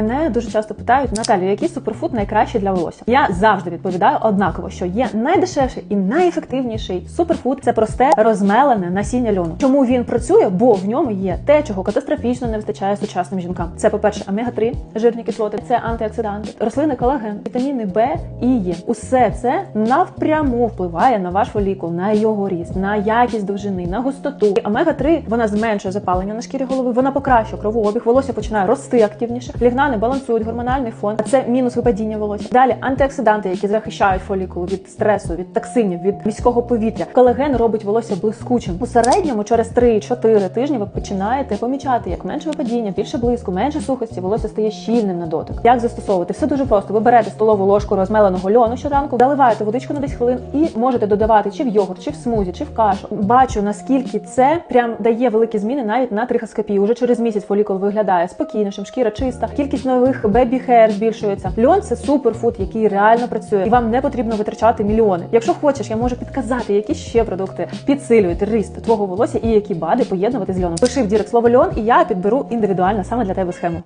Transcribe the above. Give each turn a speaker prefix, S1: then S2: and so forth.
S1: Мене дуже часто питають Наталі, який суперфуд найкращий для волосся. Я завжди відповідаю однаково, що є найдешевший і найефективніший суперфуд це просте розмелене насіння льону. Чому він працює? Бо в ньому є те, чого катастрофічно не вистачає сучасним жінкам. Це, по-перше, омега 3 жирні кислоти, це антиоксиданти, рослини колаген, вітаміни Б і Е. Усе це навпряму впливає на ваш фолікул, на його ріст, на якість довжини, на густоту. Омега 3 вона зменшує запалення на шкірі голови, вона покращує кровообіг, волосся починає рости активніше. Лігнани балансують гормональний фон, а це мінус випадіння волосся. Далі антиоксиданти, які захищають фолікул від стресу, від токсинів, від міського повітря. Колаген робить волосся блискучим. У середньому через 3-4 тижні ви починаєте помічати, як менше випадіння, більше блиску, менше сухості, волосся стає щільним на дотик. Як застосовувати? Все дуже просто. Ви берете столову ложку розмеленого льону щоранку, заливаєте водичку на 10 хвилин і можете додавати чи в йогурт, чи в смузі, чи в кашу. Бачу наскільки це прям дає великі зміни навіть на трихоскопії. Уже через місяць фолікул виглядає спокійнішим, шкіра чиста, кількість нових бебі-хер збільшується. Льон це суперфуд, який реально працює, і вам не потрібно витрачати мільйони. Якщо хочеш, я можу підказати, які ще продукти підсилюють ріст твого волосся і які бади поєднувати з льоном. Пиши в дірект слово льон, і я підберу індивідуально саме для тебе схему.